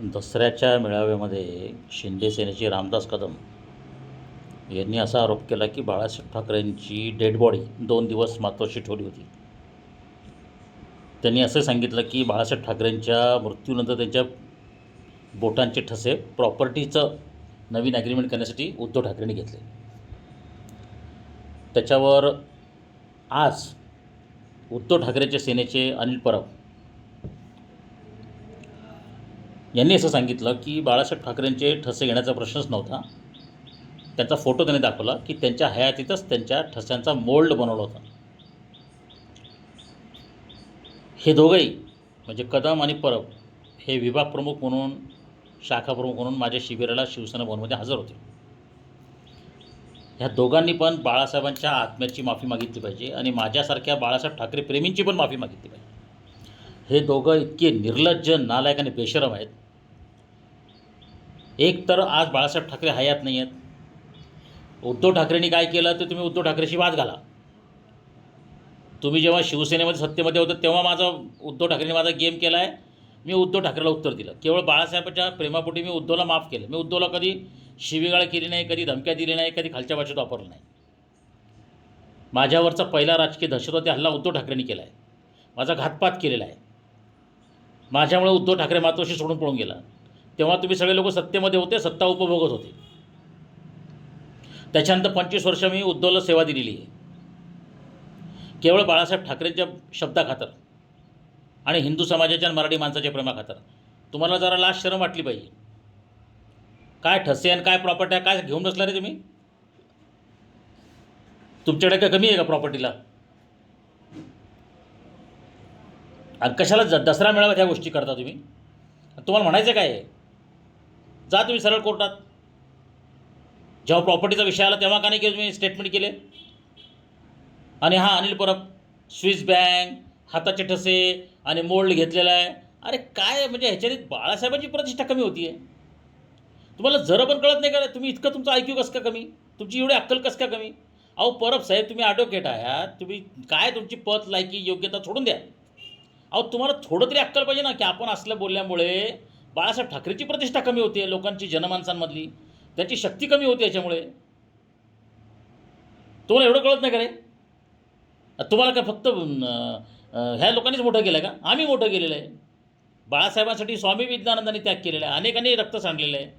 दसऱ्याच्या मेळाव्यामध्ये शिंदे सेनेचे रामदास कदम यांनी असा आरोप केला की बाळासाहेब ठाकरेंची डेड बॉडी दोन दिवस मातोशी ठेवली होती. त्यांनी असं सांगितलं की बाळासाहेब ठाकरेंच्या मृत्यूनंतर त्यांच्या बोटांचे ठसे प्रॉपर्टीचं नवीन ॲग्रीमेंट करण्यासाठी उद्धव ठाकरेंनी घेतले. त्याच्यावर आज उद्धव ठाकरेच्या सेनेचे अनिल परब यांनी असं सांगितलं की बाळासाहेब ठाकरेंचे ठसे घेण्याचा प्रश्नच नव्हता. त्यांचा फोटो त्यांनी दाखवला की त्यांच्या हयातीतच त्यांच्या ठस्यांचा मोल्ड बनवला होता. हे दोघंही म्हणजे कदम आणि परब हे विभाग प्रमुख म्हणून शाखा प्रमुख म्हणून माझ्या शिबिराला शिवसेना भवनमध्ये हजर होते. ह्या दोघांनी पण बाळासाहेबांच्या आत्म्याची माफी मागितली पाहिजे आणि माझ्यासारख्या बाळासाहेब ठाकरे प्रेमींची पण माफी मागितली पाहिजे. हे दोघं इतके निर्लज्ज नालायक आणि बेशरम आहेत. एक तर आज बाळासाहेब ठाकरे हयात नाही आहेत. उद्धव ठाकरेंनी काय केलं तर तुम्ही उद्धव ठाकरेशी वाद घाला. तुम्ही जेव्हा शिवसेनेमध्ये सत्तेमध्ये होतं तेव्हा माझा उद्धव ठाकरेंनी माझा गेम केला आहे मी उद्धव ठाकरेला उत्तर दिलं. केवळ बाळासाहेबाच्या प्रेमापोटी मी उद्धवला माफ केलं. मी उद्धवला कधी शिवीगाळ केली नाही कधी धमक्या दिली नाही कधी खालच्या भाषेत वापरलं नाही. माझ्यावरचा पहिला राजकीय दहशतवादी हल्ला उद्धव ठाकरेंनी केला आहे माझा घातपात केलेला आहे. माझ्यामुळे उद्धव ठाकरे मातोशी सोडून पळून गेला. तेव्हा तुम्ही सगळे लोक सत्तेमध्ये होते सत्ता उपभोगत होते. त्याच्यानंतर पंचवीस वर्ष मी उद्धवला सेवा दिलेली आहे. केवळ बाळासाहेब ठाकरेंच्या शब्दाखातर आणि हिंदू समाजाच्या आणि मराठी माणसाच्या प्रेमाखातर. तुम्हाला जरा लास्ट शरम वाटली पाहिजे. काय ठसे आणि काय प्रॉपर्टी आहे काय घेऊन बसला रे तुम्ही? तुमच्याकडे काय कमी आहे का प्रॉपर्टीला आणि कशाला ज दसरा मेळावा ह्या गोष्टी करता तुम्ही? तुम्हाला म्हणायचं काय? आहे जा तुम्ही सरळ कोर्टात. जेव्हा प्रॉपर्टीचा विषय आला तेव्हा का नाही केलं तुम्ही स्टेटमेंट केले? आणि हा अनिल परब स्विस बँक हाताचे ठसे आणि मोल्ड घेतलेला आहे. अरे काय म्हणजे ह्याच्यात बाळासाहेबांची प्रतिष्ठा कमी होती आहे तुम्हाला जरा पण कळत नाही का रे? तुम्ही इतकं तुमचं ऐक्यू कसं का कमी? तुमची एवढी अक्कल कसं का कमी? अहो परब साहेब तुम्ही ॲडव्होकेट आहात. तुम्ही काय तुमची पत लायकी योग्यता सोडून द्या. अहो तुम्हाला थोडं तरी अक्कल पाहिजे ना की आपण असलं बोलल्यामुळे बाळासाहेब ठाकरेची प्रतिष्ठा कमी होते लोकांची जनमानसांमधली. त्याची शक्ती कमी होते याच्यामुळे. तुम्हाला एवढं कळत नाही का रे? तुम्हाला काय फक्त ह्या लोकांनीच मोठं केलं आहे का? आम्ही मोठं केलेलं आहे बाळासाहेबांसाठी स्वामी विज्ञानंदांनी त्याग केलेला आहे अनेकांनी रक्त सांडलेलं आहे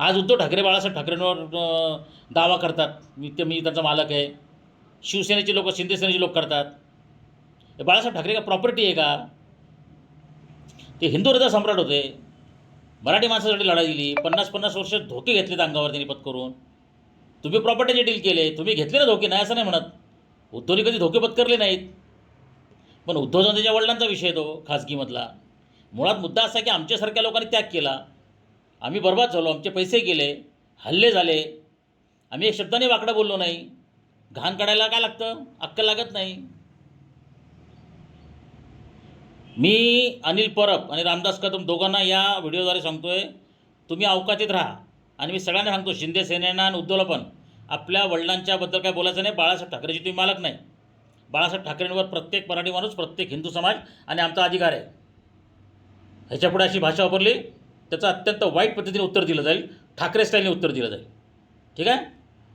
आज उद्धव ठाकरे बाळासाहेब ठाकरेंवर दावा करतात. मी ते मी त्यांचा मालक आहे. शिवसेनेचे लोक शिंदेसेनेचे लोक करतात. बाळासाहेब ठाकरे का प्रॉपर्टी आहे का? ते हिंदू हृदय सम्राट होते. मराठी माणसासाठी लढाई दिली पन्नास पन्नास वर्ष धोके घेतलेत अंगावर त्यांनी पत्करून. तुम्ही प्रॉपर्टीचे डील केले तुम्ही घेतले ना धोके? नाही असं नाही म्हणत. उद्धवने कधी धोके पत्करले नाहीत. पण उद्धव त्याच्या वडिलांचा विषय तो खाजगीमधला. मुळात मुद्दा असा की आमच्यासारख्या लोकांनी त्याग केला. आम्ही बर्बाद झालो आमचे पैसे गेले हल्ले झाले. आम्ही एक शब्दाने वाकडं बोललो नाही. घाण काढायला काय लागतं? अक्कल लागत नाही. मी अनिल परब आणि रामदास कदम दोघांना या व्हिडिओद्वारे सांगतो आहे तुम्ही अवकाशीत राहा. आणि मी सगळ्यांना सांगतो शिंदे सेनेना आणि उद्धवला पण. आपल्या वडिलांच्याबद्दल काय बोलायचं नाही बाळासाहेब ठाकरेची तुम्ही मालक नाही. बाळासाहेब ठाकरेंवर प्रत्येक मराठी माणूस प्रत्येक हिंदू समाज आणि आमचा अधिकार आहे. ह्याच्यापुढे अशी भाषा वापरली त्याचं अत्यंत वाईट पद्धतीने उत्तर दिलं जाईल. ठाकरे स्टाईलने उत्तर दिलं जाईल. ठीक आहे?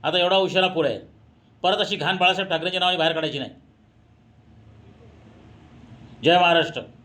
आता एवढा उशिरा पुढे आहे. परत अशी घाण बाळासाहेब ठाकरेंच्या नावाने बाहेर काढायची नाही. जय महाराष्ट्र.